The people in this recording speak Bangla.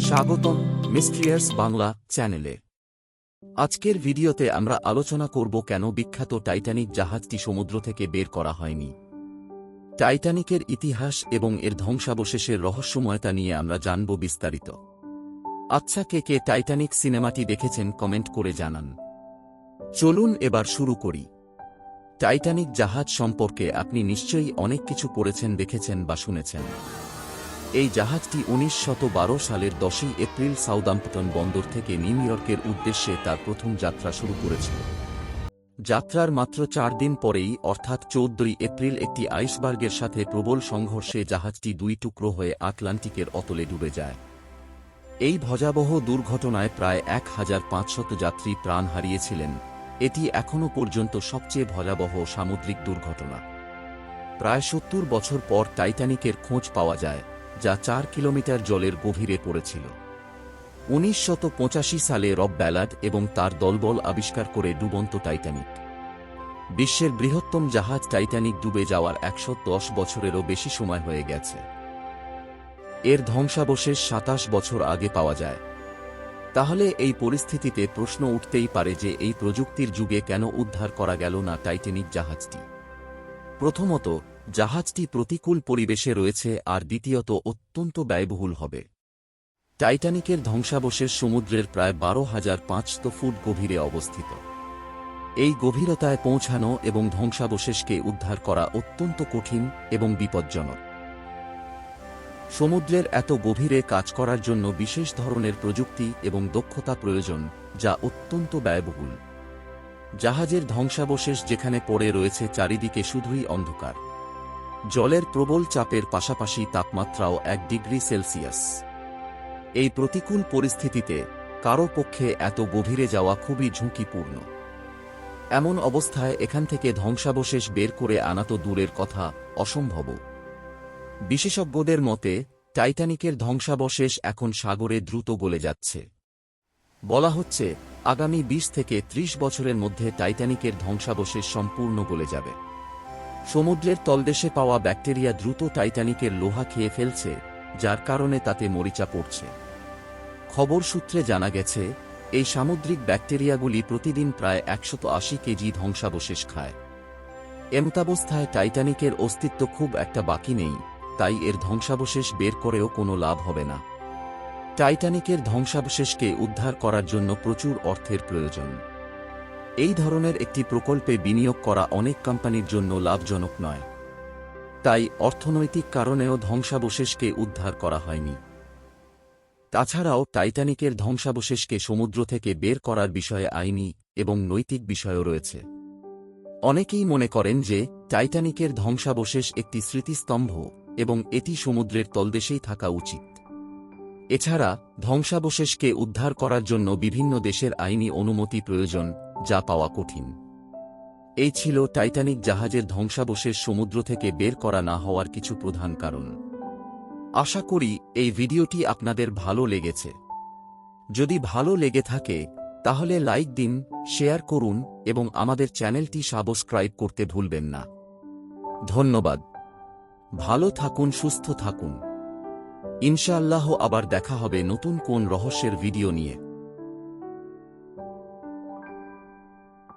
স্বাগতম, মিস্ট্রিয়ার্স বাংলা চ্যানেলে। আজকের ভিডিওতে আমরা আলোচনা করব কেন বিখ্যাত টাইটানিক জাহাজটি সমুদ্র থেকে বের করা হয়নি। টাইটানিকের ইতিহাস এবং এর ধ্বংসাবশেষের রহস্যময়তা নিয়ে আমরা জানব বিস্তারিত। আচ্ছা কে কে টাইটানিক সিনেমাটি দেখেছেন কমেন্ট করে জানান। চলুন এবার শুরু করি। টাইটানিক জাহাজ সম্পর্কে আপনি নিশ্চয়ই অনেক কিছু পড়েছেন, দেখেছেন বা শুনেছেন। এই জাহাজটি উনিশ সালের দশই এপ্রিল সাউদাম্পটন বন্দর থেকে নিউ ইয়র্কের উদ্দেশ্যে তার প্রথম যাত্রা শুরু করেছিল। যাত্রার মাত্র চার দিন পরেই, অর্থাৎ চৌদ্দই এপ্রিল একটি আইসবার্গের সাথে প্রবল সংঘর্ষে জাহাজটি দুই টুকরো হয়ে আটলান্টিকের অতলে ডুবে যায়। এই ভজাবহ দুর্ঘটনায় প্রায় এক হাজার পাঁচশত যাত্রী প্রাণ হারিয়েছিলেন। এটি এখনও পর্যন্ত সবচেয়ে ভয়াবহ সামুদ্রিক দুর্ঘটনা। প্রায় সত্তর বছর পর টাইটানিকের খোঁজ পাওয়া যায়। যা চার কিলোমিটার জলের গভীরে পড়েছিল। উনিশ সালে রব ব্যালাড এবং তার দলবল আবিষ্কার করে ডুবন্ত টাইটানিক। বিশ্বের বৃহত্তম জাহাজ টাইটানিক ডুবে যাওয়ার একশো দশ বছরেরও বেশি সময় হয়ে গেছে। এর ধ্বংসাবশেষ সাতাশ বছর আগে পাওয়া যায়। তাহলে এই পরিস্থিতিতে প্রশ্ন উঠতেই পারে যে এই প্রযুক্তির যুগে কেন উদ্ধার করা গেল না টাইটানিক জাহাজটি? প্রথমত জাহাজটি প্রতিকূল পরিবেশে রয়েছে আর দ্বিতীয়ত অত্যন্ত ব্যয়বহুল হবে। টাইটানিকের ধ্বংসাবশেষ সমুদ্রের প্রায় বারো হাজার পাঁচশো ফুট গভীরে অবস্থিত। এই গভীরতায় পৌঁছানো এবং ধ্বংসাবশেষকে উদ্ধার করা অত্যন্ত কঠিন এবং বিপজ্জনক। সমুদ্রের এত গভীরে কাজ করার জন্য বিশেষ ধরনের প্রযুক্তি এবং দক্ষতা প্রয়োজন, যা অত্যন্ত ব্যয়বহুল। জাহাজের ধ্বংসাবশেষ যেখানে পড়ে রয়েছে চারিদিকে শুধুই অন্ধকার। জলের প্রবল চাপের পাশাপাশি তাপমাত্রাও এক ডিগ্রি সেলসিয়াস। এই প্রতিকূল পরিস্থিতিতে কারও পক্ষে এত গভীরে যাওয়া খুবই ঝুঁকিপূর্ণ। এমন অবস্থায় এখান থেকে ধ্বংসাবশেষ বের করে আনা তো দূরের কথা অসম্ভব বিশেষজ্ঞদের মতে, টাইটানিকের ধ্বংসাবশেষ এখন সাগরে দ্রুত গলে যাচ্ছে। বলা হচ্ছে, আগামী ২০ থেকে ৩০ বছরের মধ্যে টাইটানিকের ধ্বংসাবশেষ সম্পূর্ণ গলে যাবে। সমুদ্রের তলদেশে পাওয়া ব্যাকটেরিয়া দ্রুত টাইটানিকের লোহা খেয়ে ফেলছে, যার কারণে তাতে মরিচা পড়ছে। খবর সূত্রে জানা গেছে, এই সামুদ্রিক ব্যাকটেরিয়াগুলি প্রতিদিন প্রায় একশত আশি কেজি ধ্বংসাবশেষ খায়। এমতাবস্থায় টাইটানিকের অস্তিত্ব খুব একটা বাকি নেই, তাই এর ধ্বংসাবশেষ বের করেও কোনো লাভ হবে না। টাইটানিকের ধ্বংসাবশেষকে উদ্ধার করার জন্য প্রচুর অর্থের প্রয়োজন। এই ধরনের একটি প্রকল্পে বিনিয়োগ করা অনেক কোম্পানির জন্য লাভজনক নয়। তাই অর্থনৈতিক কারণেও ধ্বংসাবশেষকে উদ্ধার করা হয়নি। তাছাড়াও টাইটানিকের ধ্বংসাবশেষকে সমুদ্র থেকে বের করার বিষয়ে আইনি এবং নৈতিক বিষয়ও রয়েছে। অনেকেই মনে করেন যে টাইটানিকের ধ্বংসাবশেষ একটি স্মৃতিস্তম্ভ এবং এটি সমুদ্রের তলদেশেই থাকা উচিত। এছাড়া ধ্বংসাবশেষকে উদ্ধার করার জন্য বিভিন্ন দেশের আইনি অনুমতি প্রয়োজন যা পাওয়া কঠিন। এই ছিল টাইটানিক জাহাজের ধ্বংসাবশেষ সমুদ্র থেকে বের করা না হওয়ার কিছু প্রধান কারণ। আশা করি এই ভিডিওটি আপনাদের ভালো লেগেছে। যদি ভালো লেগে থাকে, তাহলে লাইক দিন, শেয়ার করুন এবং আমাদের চ্যানেলটি সাবস্ক্রাইব করতে ভুলবেন না। ধন্যবাদ। ভালো থাকুন, সুস্থ থাকুন। ইনশাআল্লাহ আবার দেখা হবে নতুন কোন রহস্যের ভিডিও নিয়ে।